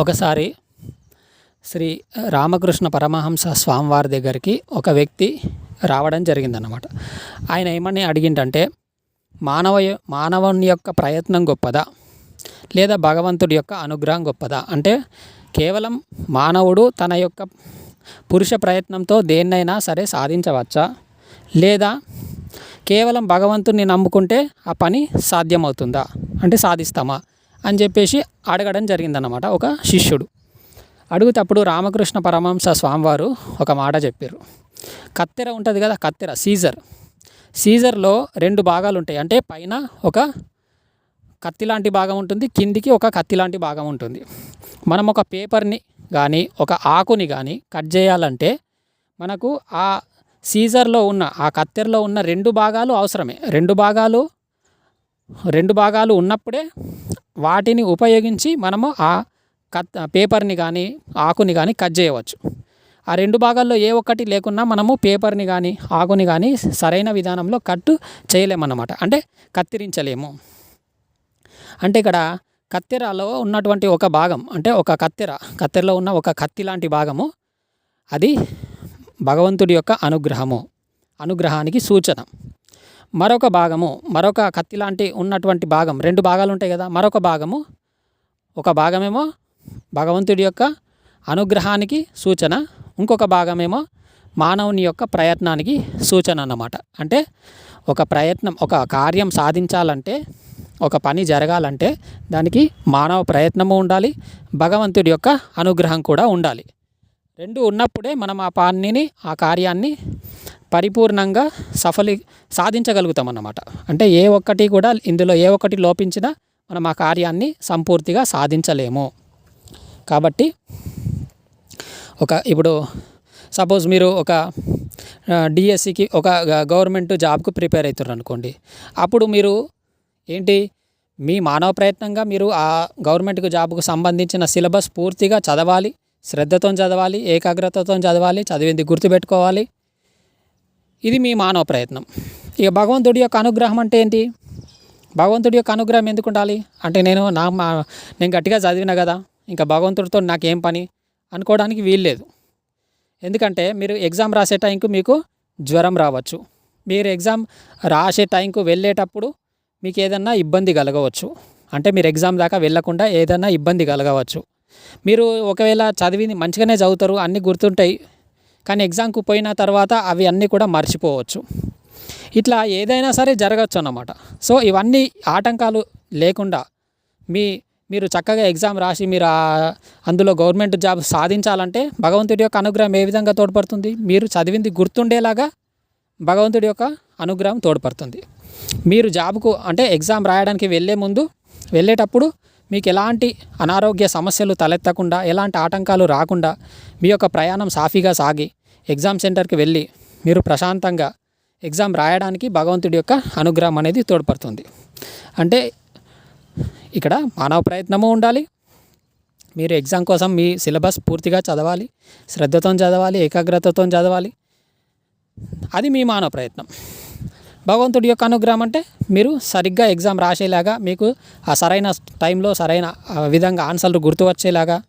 ఒకసారి శ్రీ రామకృష్ణ పరమహంస స్వామివారి దగ్గరికి ఒక వ్యక్తి రావడం జరిగిందన్నమాట. ఆయన ఏమని అడిగిందంటే మానవ మానవుని యొక్క ప్రయత్నం గొప్పదా? లేదా భగవంతుడి యొక్క అనుగ్రహం గొప్పదా? అంటే కేవలం మానవుడు తన యొక్క పురుష ప్రయత్నంతో దేన్నైనా సరే సాధించవచ్చా? లేదా కేవలం భగవంతుని నమ్ముకుంటే ఆ పని సాధ్యమవుతుందా? అంటే సాధిస్తామా? అని చెప్పేసి అడగడం జరిగిందన్నమాట ఒక శిష్యుడు. అడుగుతప్పుడు రామకృష్ణ పరమహంస స్వామివారు ఒక మాట చెప్పారు. కత్తెర ఉంటుంది కదా కత్తెర సీజర్. సీజర్లో రెండు భాగాలు ఉంటాయి అంటే పైన ఒక కత్తి లాంటి భాగం ఉంటుంది కిందికి ఒక కత్తి లాంటి భాగం ఉంటుంది. మనం ఒక పేపర్ని కానీ ఒక ఆకుని కానీ కట్ చేయాలంటే మనకు ఆ సీజర్లో ఉన్న ఆ కత్తెరలో ఉన్న రెండు భాగాలు అవసరమే. రెండు భాగాలు రెండు భాగాలు ఉన్నప్పుడే వాటిని ఉపయోగించి మనము ఆ కత్ పేపర్ని కానీ ఆకుని కానీ కట్ చేయవచ్చు. ఆ రెండు భాగాల్లో ఏ ఒక్కటి లేకున్నా మనము పేపర్ని కానీ ఆకుని కానీ సరైన విధానంలో కట్ చేయలేమన్నమాట. అంటే కత్తిరించలేము. అంటే ఇక్కడ కత్తెరలో ఉన్నటువంటి ఒక భాగం అంటే ఒక కత్తెర కత్తెరలో ఉన్న ఒక కత్తి లాంటి భాగము అది భగవంతుడి యొక్క అనుగ్రహము అనుగ్రహానికి సూచన. మరొక భాగము మరొక కత్తి లాంటి ఉన్నటువంటి భాగం రెండు భాగాలు ఉంటాయి కదా మరొక భాగము ఒక భాగమేమో భగవంతుడి యొక్క అనుగ్రహానికి సూచన ఇంకొక భాగమేమో మానవుని యొక్క ప్రయత్నానికి సూచన అన్నమాట. అంటే ఒక ప్రయత్నం ఒక కార్యం సాధించాలంటే ఒక పని జరగాలంటే దానికి మానవ ప్రయత్నము ఉండాలి భగవంతుడి యొక్క అనుగ్రహం కూడా ఉండాలి. రెండు ఉన్నప్పుడే మనం ఆ పనిని ఆ కార్యాన్ని పరిపూర్ణంగా సఫలి సాధించగలుగుతాం అన్నమాట అంటే ఏ ఒక్కటి కూడా ఇందులో ఏ ఒక్కటి లోపించినా మనం ఆ కార్యాన్ని సంపూర్తిగా సాధించలేము. కాబట్టి ఒక ఇప్పుడు సపోజ్ మీరు ఒక డిఎస్సికి ఒక గవర్నమెంట్ జాబ్కు ప్రిపేర్ అవుతారు అనుకోండి. అప్పుడు మీరు ఏంటి? మీ మానవ ప్రయత్నంగా మీరు ఆ గవర్నమెంట్కి జాబ్కు సంబంధించిన సిలబస్ పూర్తిగా చదవాలి శ్రద్ధతో చదవాలి ఏకాగ్రతతో చదవాలి చదివింది గుర్తుపెట్టుకోవాలి ఇది మీ మానవ ప్రయత్నం. ఇక భగవంతుడి యొక్క అనుగ్రహం అంటే ఏంటి? భగవంతుడి యొక్క అనుగ్రహం ఎందుకు ఉండాలి? అంటే నేను నా మా నేను గట్టిగా చదివిన కదా ఇంకా భగవంతుడితో నాకేం పని? అనుకోవడానికి వీల్లేదు ఎందుకంటే మీరు ఎగ్జామ్ రాసే టైంకు మీకు జ్వరం రావచ్చు. మీరు ఎగ్జామ్ రాసే టైంకు వెళ్ళేటప్పుడు మీకు ఏదన్నా ఇబ్బంది కలగవచ్చు. అంటే మీరు ఎగ్జామ్ దాకా వెళ్ళకుండా ఏదన్నా ఇబ్బంది కలగవచ్చు. మీరు ఒకవేళ చదివింది మంచిగానే చదువుతారు అన్నీ గుర్తుంటాయి. కానీ ఎగ్జామ్కు పోయిన తర్వాత అవి అన్నీ కూడా మర్చిపోవచ్చు. ఇట్లా ఏదైనా సరే జరగచ్చు అన్నమాట. సో ఇవన్నీ ఆటంకాలు లేకుండా మీ మీరు చక్కగా ఎగ్జామ్ రాసి మీరు అందులో గవర్నమెంట్ జాబ్ సాధించాలంటే భగవంతుడి యొక్క అనుగ్రహం ఏ విధంగా తోడ్పడుతుంది? మీరు చదివింది గుర్తుండేలాగా భగవంతుడి యొక్క అనుగ్రహం తోడ్పడుతుంది. మీరు జాబ్కు అంటే ఎగ్జామ్ రాయడానికి వెళ్ళే ముందు వెళ్ళేటప్పుడు మీకు ఎలాంటి అనారోగ్య సమస్యలు తలెత్తకుండా ఎలాంటి ఆటంకాలు రాకుండా మీ యొక్క ప్రయాణం సాఫీగా సాగి ఎగ్జామ్ సెంటర్కి వెళ్ళి మీరు ప్రశాంతంగా ఎగ్జామ్ రాయడానికి భగవంతుడి యొక్క అనుగ్రహం అనేది తోడ్పడుతుంది. అంటే ఇక్కడ మానవ ప్రయత్నము ఉండాలి. మీరు ఎగ్జామ్ కోసం మీ సిలబస్ పూర్తిగా చదవాలి. శ్రద్ధతో చదవాలి ఏకాగ్రతతో చదవాలి. అది మీ మానవ ప్రయత్నం. భగవంతుడి యొక్క అనుగ్రహం అంటే మీరు సరిగ్గా ఎగ్జామ్ రాసేలాగా మీకు ఆ సరైన టైంలో సరైన విధంగా ఆన్సర్లు గుర్తు వచ్చేలాగా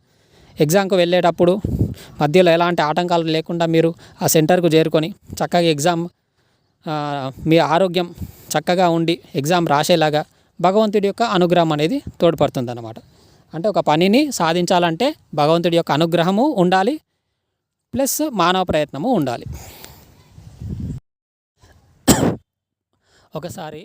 ఎగ్జామ్కు వెళ్ళేటప్పుడు మధ్యలో ఎలాంటి ఆటంకాలు లేకుండా మీరు ఆ సెంటర్కు చేరుకొని చక్కగా ఎగ్జామ్ మీ ఆరోగ్యం చక్కగా ఉండి ఎగ్జామ్ రాసేలాగా భగవంతుడి యొక్క అనుగ్రహం అనేది తోడ్పడుతుంది అన్నమాట అంటే ఒక పనిని సాధించాలంటే భగవంతుడి యొక్క అనుగ్రహము ఉండాలి ప్లస్ మానవ ప్రయత్నము ఉండాలి. ఒకసారి